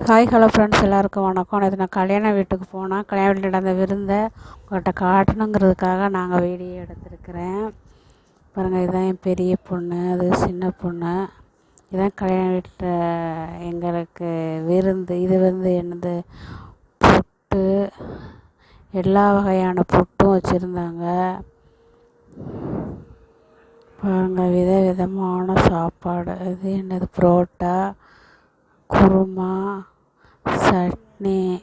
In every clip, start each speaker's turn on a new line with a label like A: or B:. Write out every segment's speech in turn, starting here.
A: Hi hello friends எல்லாருக்கும் வணக்கம். நேற்று நான் கல்யாண வீட்டுக்கு போனேன். கல்யாண வீட்டில் நடந்த விருந்தை உங்கள்கிட்ட காட்டணுங்கிறதுக்காக நாங்கள் வீடியோ எடுத்திருக்கிறேன். பாருங்கள் இதுதான் என் பெரிய பொண்ணு. அது சின்ன பொண்ணு. இதுதான் கல்யாண வீட்டில் எங்களுக்கு விருந்து. இது வந்து என்னது? புட்டு. எல்லா வகையான புட்டும் வச்சுருந்தாங்க. பாருங்கள் வித விதமான சாப்பாடு. இது என்னது? புரோட்டா. குருமா சட்னி.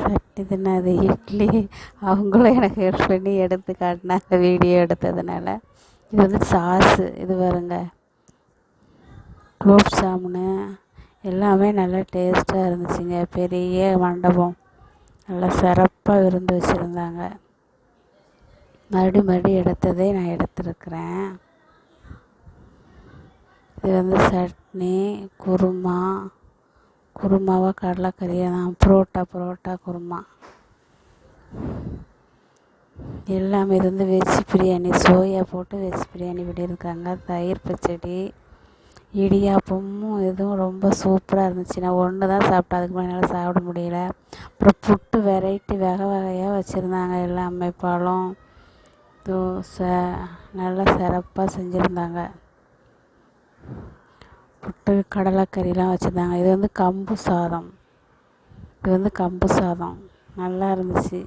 A: சட்னி தின்னது இட்லி. அவங்களும் எனக்கு ஹெல்ப் பண்ணி எடுத்து காட்டினாங்க வீடியோ எடுத்ததுனால. இது வந்து சாஸு இது பாருங்க. குலோப் ஜாமுனு. எல்லாமே நல்லா டேஸ்ட்டாக இருந்துச்சுங்க. பெரிய மண்டபம். நல்லா சிறப்பாக விருந்து வச்சுருந்தாங்க. மறுபடியும் மறுபடியும் எடுத்ததே நான் எடுத்துருக்குறேன். இது வந்து சட்னி குருமா குருமாவாக கடலைக்கறியா தான். புரோட்டா புரோட்டா குருமா. எல்லாமே இது வந்து வெஜ் பிரியாணி. சோயா போட்டு வெஜ் பிரியாணி பண்ணியிருக்காங்க. தயிர் பச்சடி இடியாப்பமும் இதுவும் ரொம்ப சூப்பராக இருந்துச்சு. நான் ஒன்று தான் சாப்பிட்டேன். அதுக்கு மேலே சாப்பிட முடியல. அப்புறம் புட்டு வெரைட்டி வகை வகையாக வச்சுருந்தாங்க. எல்லாமே பழம் தோசை நல்லா சிறப்பாக செஞ்சுருந்தாங்க. புட்டு கடலைக்கறிலாம் வச்சுருந்தாங்க. இது வந்து கம்பு சாதம். இது வந்து கம்பு சாதம். நல்லா இருந்துச்சு.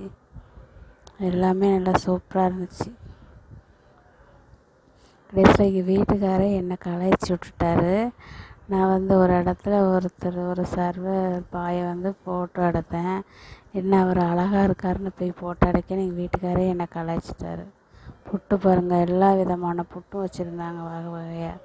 A: எல்லாமே நல்லா சூப்பராக இருந்துச்சு. கடைசியில் எங்கள் வீட்டுக்காரே என்னை கலாய்ச்சி விட்டுட்டாரு. நான் வந்து ஒரு இடத்துல ஒருத்தர் ஒரு சர்வர் பாயை வந்து ஃபோட்டோ எடுத்தேன். என்ன அவர் அழகாக இருக்காருன்னு போய் ஃபோட்டோ எடுக்க எங்கள் வீட்டுக்காரே என்னை கலாய்ச்சிட்டாரு. புட்டு பாருங்கள் எல்லா விதமான புட்டும் வச்சுருந்தாங்க வகை வகையாக